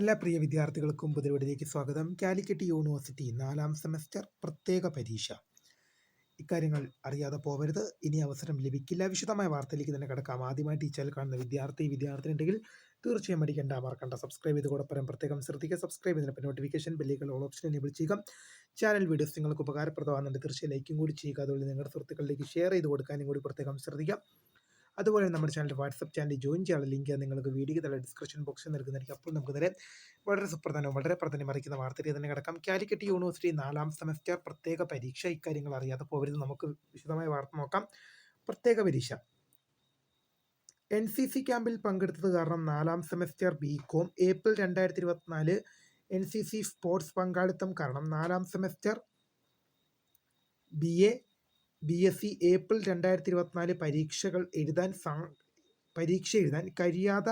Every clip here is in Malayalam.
എല്ലാ പ്രിയ വിദ്യാർത്ഥികൾക്കും പുതിയവിടിലേക്ക് സ്വാഗതം. കാലിക്കറ്റ് യൂണിവേഴ്സിറ്റി നാലാം സെമസ്റ്റർ പ്രത്യേക പരീക്ഷ. ഇക്കാര്യങ്ങൾ അറിയാതെ പോകരുത് ഇനി അവസരം ലഭിക്കില്ല. വിശദമായ വാർത്തയിലേക്ക് തന്നെ കിടക്കാം. ആദ്യമായി ടീച്ചറിൽ കാണുന്ന വിദ്യാർത്ഥി വിദ്യാർത്ഥി ഉണ്ടെങ്കിൽ തീർച്ചയായും അടിക്കേണ്ട മറക്കണ്ട. സബ്സ്ക്രൈബ് ചെയ്ത് പ്രത്യേകം ശ്രദ്ധിക്കുക. സബ്സ്ക്രൈബ് ചെയ്തതിനൊപ്പം നോട്ടിഫിക്കേഷൻ ബില്ലുകൾ ഓൾ ഓപ്ഷൻ എനേബിൾ ചെയ്യുക. ചാനൽ വീഡിയോസ് നിങ്ങൾക്ക് ഉപകാരപ്രദമാകുന്നുണ്ട്. തീർച്ചയായും ലൈക്കും കൂടി ചെയ്യുക. അതുപോലെ നിങ്ങളുടെ സുഹൃത്തുക്കളിലേക്ക് ഷെയർ ചെയ്ത് കൊടുക്കാനും കൂടി പ്രത്യേകം ശ്രദ്ധിക്കുക. അതുപോലെ നമ്മുടെ ചാനൽ വാട്സപ്പ് ചാനൽ ജോയിൻ ചെയ്യാനുള്ള ലിങ്ക് നിങ്ങൾക്ക് വീഡിയോ തന്നെ ഡിസ്ക്രിപ്ഷൻ ബോക്സിൽ നൽകുന്നതായിരിക്കും അപ്പോൾ നമുക്ക് നേരെ വളരെ സുപ്രധാനവും വളരെ പ്രധാനം അറിയിക്കുന്ന വാർത്തയിൽ തന്നെ കിടക്കാം. കാലിക്കറ്റ് യൂണിവേഴ്സിറ്റി നാലാം സെമസ്റ്റർ പ്രത്യേക പരീക്ഷ ഇക്കാര്യങ്ങൾ അറിയാതെ പോകരുത് നമുക്ക് വിശദമായ വാർത്ത നോക്കാം. പ്രത്യേക പരീക്ഷ. എൻ സി സി ക്യാമ്പിൽ പങ്കെടുത്തത് കാരണം നാലാം സെമസ്റ്റർ ബി കോം ഏപ്രിൽ രണ്ടായിരത്തി ഇരുപത്തിനാല് എൻ സി സി സ്പോർട്സ് പങ്കാളിത്തം കാരണം നാലാം semester B A B S C April രണ്ടായിരത്തി ഇരുപത്തിനാല് പരീക്ഷകൾ എഴുതാൻ പരീക്ഷ എഴുതാൻ കഴിയാത്ത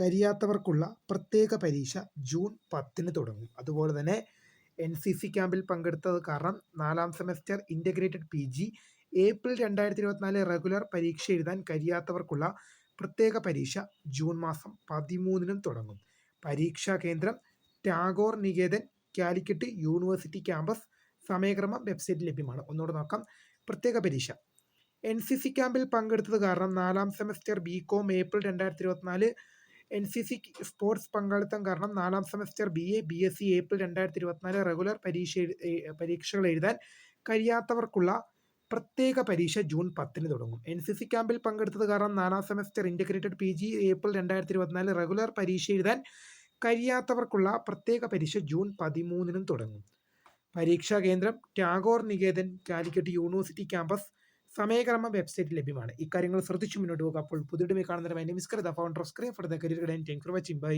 കഴിയാത്തവർക്കുള്ള പ്രത്യേക പരീക്ഷ ജൂൺ പത്തിന് തുടങ്ങും. അതുപോലെ തന്നെ എൻ സി സി ക്യാമ്പിൽ പങ്കെടുത്തത് കാരണം നാലാം semester integrated P G April രണ്ടായിരത്തി ഇരുപത്തിനാല് റെഗുലർ പരീക്ഷ എഴുതാൻ കഴിയാത്തവർക്കുള്ള പ്രത്യേക പരീക്ഷ ജൂൺ മാസം പതിമൂന്നിനും തുടങ്ങും. പരീക്ഷാ കേന്ദ്രം ടാഗോർ നികേതൻ കാലിക്കറ്റ് യൂണിവേഴ്സിറ്റി ക്യാമ്പസ് സമയക്രമം വെബ്സൈറ്റിൽ ലഭ്യമാണ്. ഒന്നുകൂടെ നോക്കാം. പ്രത്യേക പരീക്ഷ. എൻ സി സി ക്യാമ്പിൽ പങ്കെടുത്തത് കാരണം നാലാം സെമസ്റ്റർ ബി കോം ഏപ്രിൽ രണ്ടായിരത്തി ഇരുപത്തിനാല് എൻ സി സി സ്പോർട്സ് പങ്കാളിത്തം കാരണം നാലാം semester B A B S C April രണ്ടായിരത്തി ഇരുപത്തിനാല് റെഗുലർ പരീക്ഷ പരീക്ഷകൾ എഴുതാൻ കഴിയാത്തവർക്കുള്ള പ്രത്യേക പരീക്ഷ ജൂൺ പത്തിന് തുടങ്ങും. എൻ സി സി ക്യാമ്പിൽ പങ്കെടുത്തത് കാരണം നാലാം semester integrated P G April രണ്ടായിരത്തി ഇരുപത്തിനാല് റെഗുലർ പരീക്ഷ എഴുതാൻ കഴിയാത്തവർക്കുള്ള പ്രത്യേക പരീക്ഷ ജൂൺ പതിമൂന്നിനും തുടങ്ങും. പരീക്ഷാ കേന്ദ്രം ടാഗോർ നികേതൻ കാലിക്കറ്റ് യൂണിവേഴ്സിറ്റി ക്യാമ്പസ് സമയക്രമ വെബ്സൈറ്റ് ലഭ്യമാണ്. ഇക്കാര്യങ്ങൾ ശ്രദ്ധിച്ചു മുന്നോട്ട് പോകുക അപ്പോൾ പുതിയ കാണുന്ന for the career for watching bye